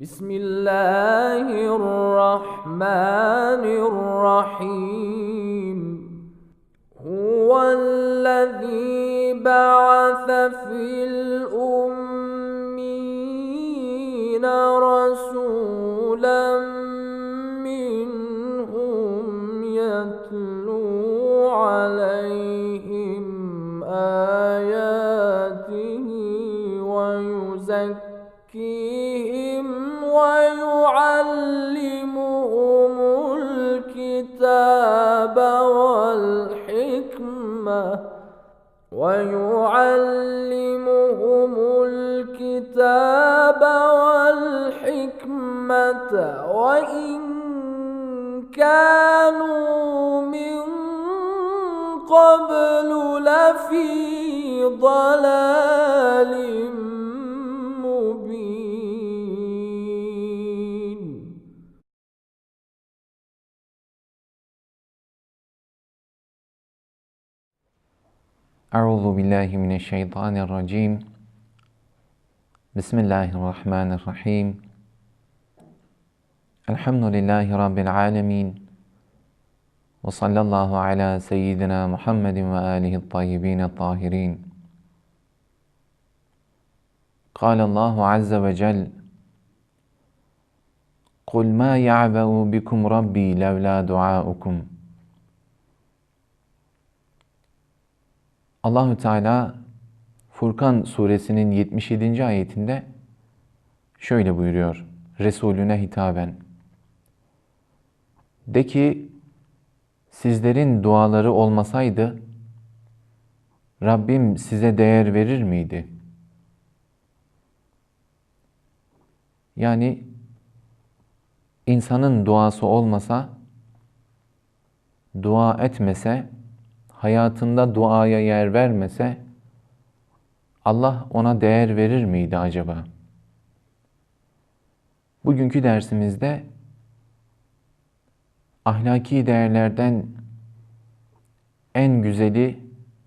بسم الله الرحمن الرحيم. هو الذي بعث في ويعلمهم الكتاب والحكمة ويعلمهم الكتاب والحكمة وإن كانوا من قبل لفي ضلال أعوذ بالله من الشيطان الرجيم. بسم الله الرحمن الرحيم. الحمد لله رب العالمين وصلى الله على سيدنا محمد وآله الطيبين الطاهرين. قال الله عز وجل قل ما يعبأ بكم ربي لولا دعاؤكم Allahü Teala Furkan suresinin 77. ayetinde şöyle buyuruyor Resulüne hitaben. De ki sizlerin duaları olmasaydı Rabbim size değer verir miydi? Yani insanın duası olmasa, dua etmese, hayatında duaya yer vermese Allah ona değer verir miydi acaba? Bugünkü dersimizde ahlaki değerlerden en güzeli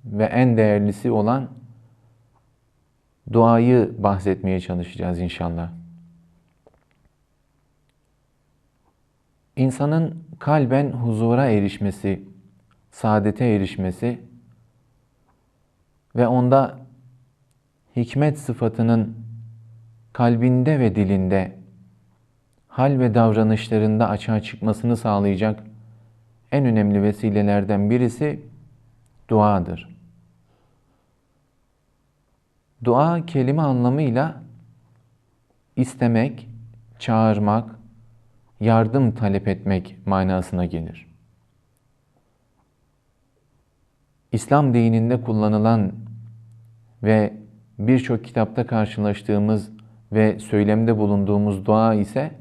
ve en değerlisi olan duayı bahsetmeye çalışacağız inşallah. İnsanın kalben huzura erişmesi, saadete erişmesi ve onda hikmet sıfatının kalbinde ve dilinde, hal ve davranışlarında açığa çıkmasını sağlayacak en önemli vesilelerden birisi duadır. Dua kelime anlamıyla istemek, çağırmak, yardım talep etmek manasına gelir. İslam dininde kullanılan ve birçok kitapta karşılaştığımız ve söylemde bulunduğumuz dua ise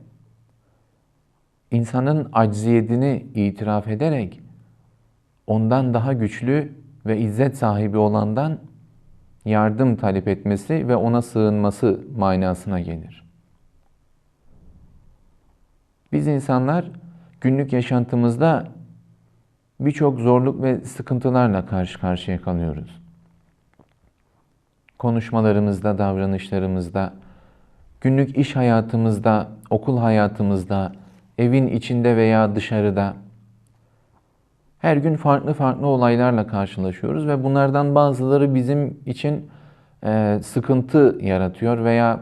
insanın acziyetini itiraf ederek ondan daha güçlü ve izzet sahibi olandan yardım talep etmesi ve ona sığınması manasına gelir. Biz insanlar günlük yaşantımızda birçok zorluk ve sıkıntılarla karşı karşıya kalıyoruz. Konuşmalarımızda, davranışlarımızda, günlük iş hayatımızda, okul hayatımızda, evin içinde veya dışarıda her gün farklı farklı olaylarla karşılaşıyoruz ve bunlardan bazıları bizim için e, sıkıntı yaratıyor veya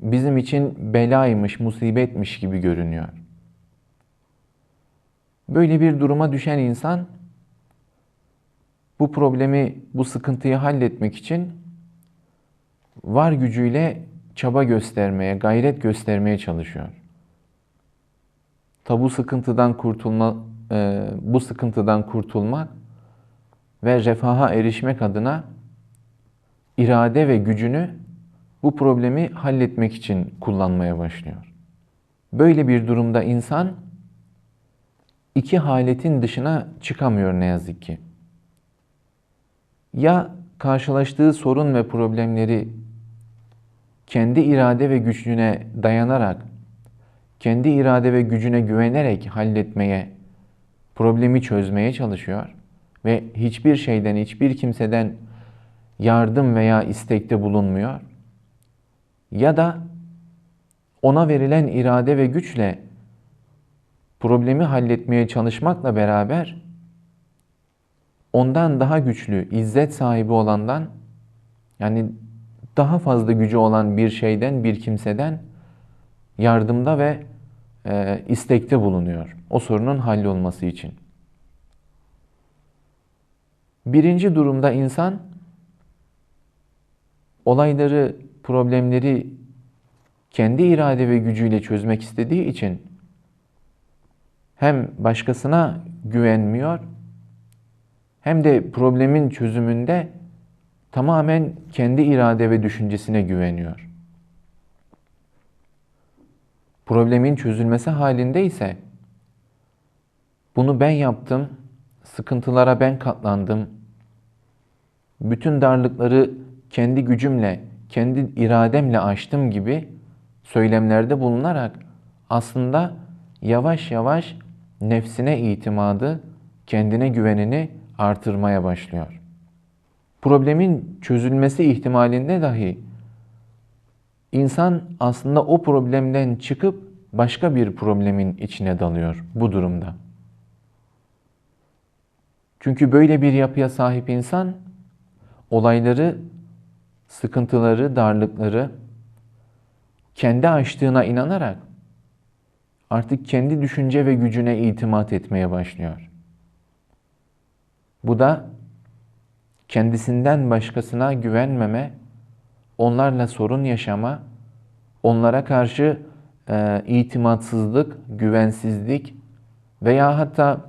bizim için belaymış, musibetmiş gibi görünüyor. Böyle bir duruma düşen insan bu problemi, bu sıkıntıyı halletmek için var gücüyle çaba göstermeye, gayret göstermeye çalışıyor. Tabu sıkıntıdan kurtulma, e, bu sıkıntıdan kurtulmak ve refaha erişmek adına irade ve gücünü bu problemi halletmek için kullanmaya başlıyor. Böyle bir durumda insan iki haletin dışına çıkamıyor ne yazık ki. Ya karşılaştığı sorun ve problemleri kendi irade ve gücüne dayanarak, kendi irade ve gücüne güvenerek halletmeye, problemi çözmeye çalışıyor ve hiçbir şeyden, hiçbir kimseden yardım veya istekte bulunmuyor. Ya da ona verilen irade ve güçle problemi halletmeye çalışmakla beraber ondan daha güçlü, izzet sahibi olandan yani daha fazla gücü olan bir şeyden, bir kimseden yardımda ve e, istekte bulunuyor. O sorunun hallolması için. Birinci durumda insan olayları, problemleri kendi irade ve gücüyle çözmek istediği için hem başkasına güvenmiyor hem de problemin çözümünde tamamen kendi irade ve düşüncesine güveniyor. Problemin çözülmesi halinde ise bunu ben yaptım, sıkıntılara ben katlandım, bütün darlıkları kendi gücümle, kendi irademle aştım gibi söylemlerde bulunarak aslında yavaş yavaş nefsine itimadı, kendine güvenini artırmaya başlıyor. Problemin çözülmesi ihtimalinde dahi insan aslında o problemden çıkıp başka bir problemin içine dalıyor bu durumda. Çünkü böyle bir yapıya sahip insan olayları, sıkıntıları, darlıkları kendi açtığına inanarak artık kendi düşünce ve gücüne itimat etmeye başlıyor. Bu da kendisinden başkasına güvenmeme, onlarla sorun yaşama, onlara karşı e, itimatsızlık, güvensizlik veya hatta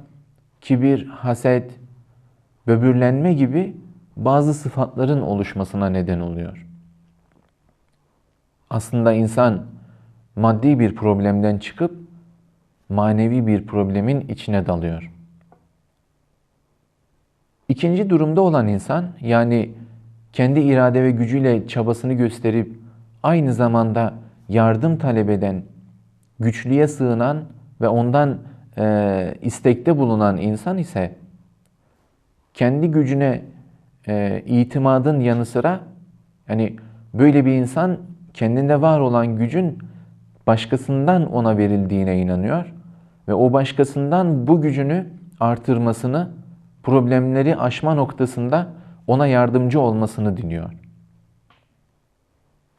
kibir, haset, böbürlenme gibi bazı sıfatların oluşmasına neden oluyor. Aslında insan maddi bir problemden çıkıp manevi bir problemin içine dalıyor. İkinci durumda olan insan yani kendi irade ve gücüyle çabasını gösterip aynı zamanda yardım talep eden, güçlüye sığınan ve ondan e, istekte bulunan insan ise kendi gücüne e, itimadın yanı sıra yani böyle bir insan kendinde var olan gücün başkasından ona verildiğine inanıyor ve o başkasından bu gücünü artırmasını, problemleri aşma noktasında ona yardımcı olmasını diliyor.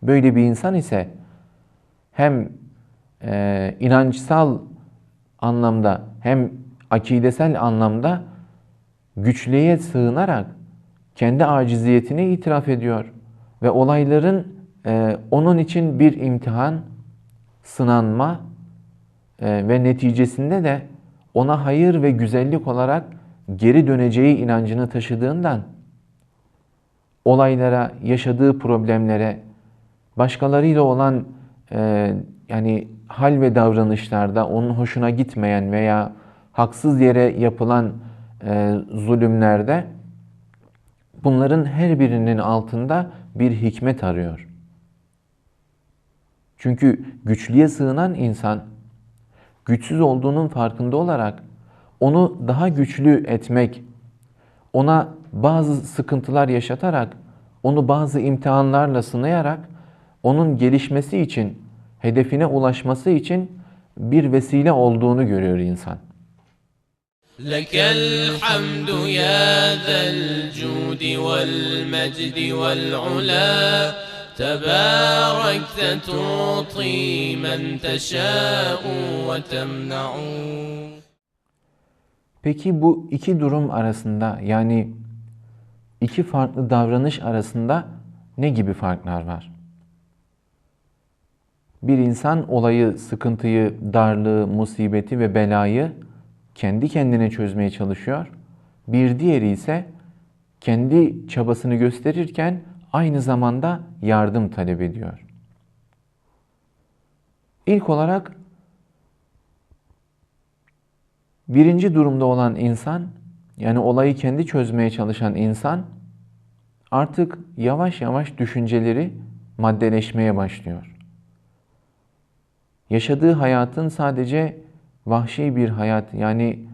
Böyle bir insan ise hem e, inançsal anlamda hem akidesel anlamda güçlüğe sığınarak kendi aciziyetini itiraf ediyor ve olayların e, onun için bir imtihan, sınanma ve neticesinde de ona hayır ve güzellik olarak geri döneceği inancını taşıdığından olaylara, yaşadığı problemlere, başkalarıyla olan e, yani hal ve davranışlarda onun hoşuna gitmeyen veya haksız yere yapılan e, zulümlerde bunların her birinin altında bir hikmet arıyor. Çünkü güçlüye sığınan insan güçsüz olduğunun farkında olarak onu daha güçlü etmek, ona bazı sıkıntılar yaşatarak, onu bazı imtihanlarla sınayarak onun gelişmesi için, hedefine ulaşması için bir vesile olduğunu görüyor insan. لك الحمد يا ذا الجود والمجد والعلا تباركت تعطي من تشاء وتمنع Peki bu iki durum arasında yani iki farklı davranış arasında ne gibi farklar var? Bir insan olayı, sıkıntıyı, darlığı, musibeti ve belayı kendi kendine çözmeye çalışıyor. Bir diğeri ise kendi çabasını gösterirken aynı zamanda yardım talep ediyor. İlk olarak birinci durumda olan insan, yani olayı kendi çözmeye çalışan insan artık yavaş yavaş düşünceleri maddeleşmeye başlıyor. Yaşadığı hayatın sadece vahşi bir hayat yani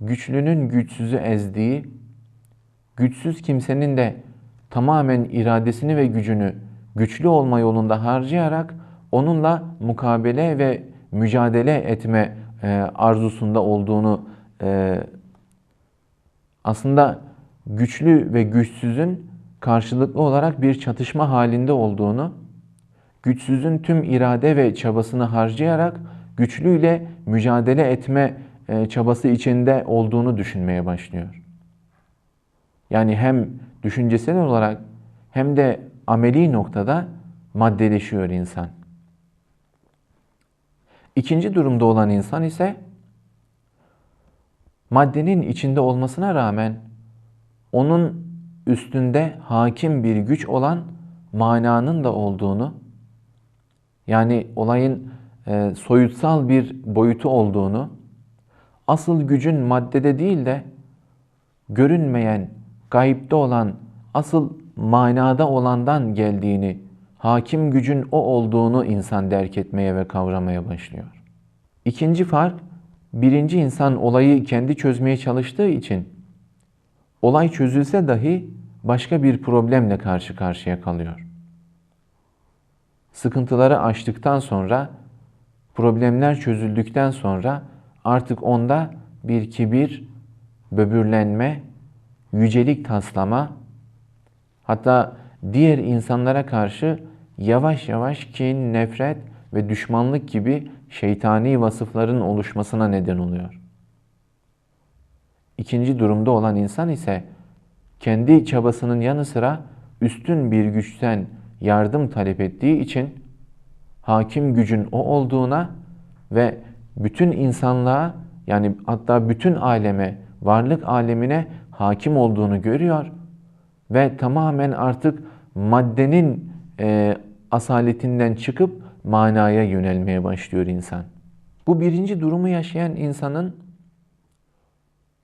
güçlünün güçsüzü ezdiği, güçsüz kimsenin de tamamen iradesini ve gücünü güçlü olma yolunda harcayarak onunla mukabele ve mücadele etme e, arzusunda olduğunu e, aslında güçlü ve güçsüzün karşılıklı olarak bir çatışma halinde olduğunu, güçsüzün tüm irade ve çabasını harcayarak güçlüyle mücadele etme e, çabası içinde olduğunu düşünmeye başlıyor. Yani hem düşüncesel olarak hem de ameli noktada maddeleşiyor insan. İkinci durumda olan insan ise maddenin içinde olmasına rağmen onun üstünde hakim bir güç olan mananın da olduğunu, yani olayın e, soyutsal bir boyutu olduğunu, asıl gücün maddede değil de görünmeyen, gayipte olan, asıl manada olandan geldiğini, hakim gücün o olduğunu insan derk etmeye ve kavramaya başlıyor. İkinci fark, birinci insan olayı kendi çözmeye çalıştığı için olay çözülse dahi başka bir problemle karşı karşıya kalıyor. Sıkıntıları aştıktan sonra, problemler çözüldükten sonra artık onda bir kibir, böbürlenme, yücelik taslama, hatta diğer insanlara karşı yavaş yavaş kin, nefret ve düşmanlık gibi şeytani vasıfların oluşmasına neden oluyor. İkinci durumda olan insan ise kendi çabasının yanı sıra üstün bir güçten yardım talep ettiği için hakim gücün o olduğuna ve bütün insanlığa yani hatta bütün aleme, varlık alemine hakim olduğunu görüyor ve tamamen artık maddenin e, asaletinden çıkıp manaya yönelmeye başlıyor insan. Bu birinci durumu yaşayan insanın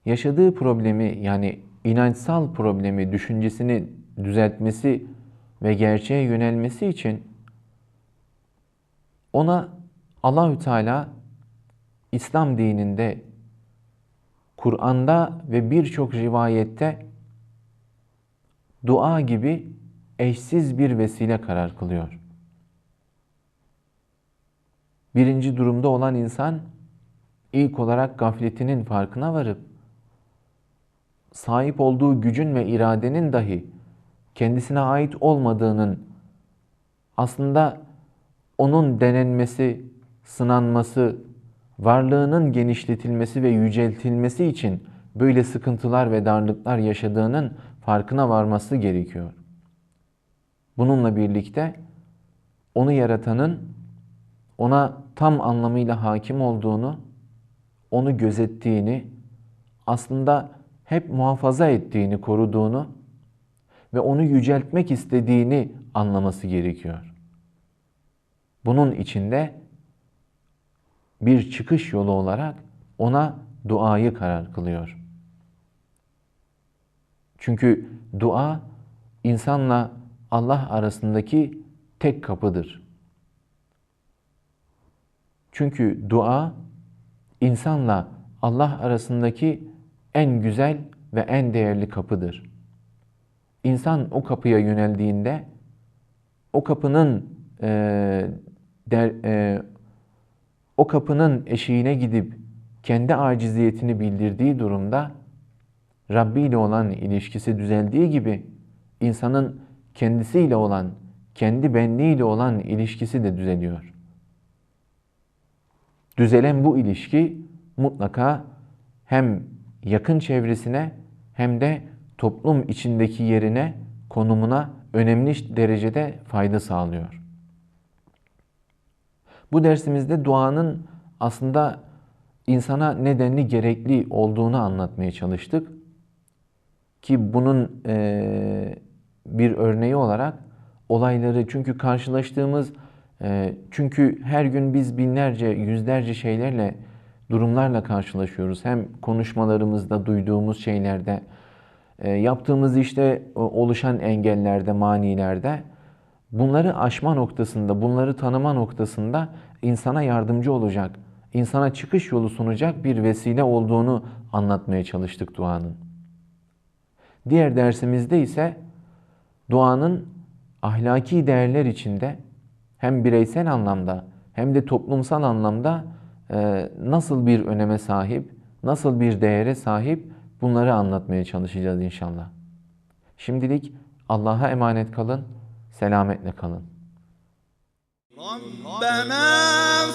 yaşadığı problemi yani inançsal problemi, düşüncesini düzeltmesi ve gerçeğe yönelmesi için ona Allahü Teala İslam dininde, Kur'an'da ve birçok rivayette dua gibi eşsiz bir vesile karar kılıyor. Birinci durumda olan insan ilk olarak gafletinin farkına varıp sahip olduğu gücün ve iradenin dahi kendisine ait olmadığının aslında onun denenmesi, sınanması, varlığının genişletilmesi ve yüceltilmesi için böyle sıkıntılar ve darlıklar yaşadığının farkına varması gerekiyor. Bununla birlikte onu yaratanın ona tam anlamıyla hakim olduğunu, onu gözettiğini, aslında hep muhafaza ettiğini, koruduğunu ve onu yüceltmek istediğini anlaması gerekiyor. Bunun içinde bir çıkış yolu olarak ona duayı karar kılıyor. Çünkü dua insanla Allah arasındaki tek kapıdır. Çünkü dua insanla Allah arasındaki en güzel ve en değerli kapıdır. İnsan o kapıya yöneldiğinde o kapının e, der, e, o kapının eşiğine gidip kendi aciziyetini bildirdiği durumda Rabbi ile olan ilişkisi düzeldiği gibi insanın kendisiyle olan, kendi benliğiyle olan ilişkisi de düzeliyor. Düzelen bu ilişki mutlaka hem yakın çevresine hem de toplum içindeki yerine, konumuna önemli derecede fayda sağlıyor. Bu dersimizde duanın aslında insana nedenli gerekli olduğunu anlatmaya çalıştık. Ki bunun e, bir örneği olarak olayları çünkü karşılaştığımız e, çünkü her gün biz binlerce, yüzlerce şeylerle, durumlarla karşılaşıyoruz. Hem konuşmalarımızda, duyduğumuz şeylerde, e, yaptığımız işte oluşan engellerde, manilerde bunları aşma noktasında, bunları tanıma noktasında insana yardımcı olacak, insana çıkış yolu sunacak bir vesile olduğunu anlatmaya çalıştık duanın. Diğer dersimizde ise duanın ahlaki değerler içinde hem bireysel anlamda hem de toplumsal anlamda e, nasıl bir öneme sahip, nasıl bir değere sahip bunları anlatmaya çalışacağız inşallah. Şimdilik Allah'a emanet kalın, Selametle kalın. Rabbena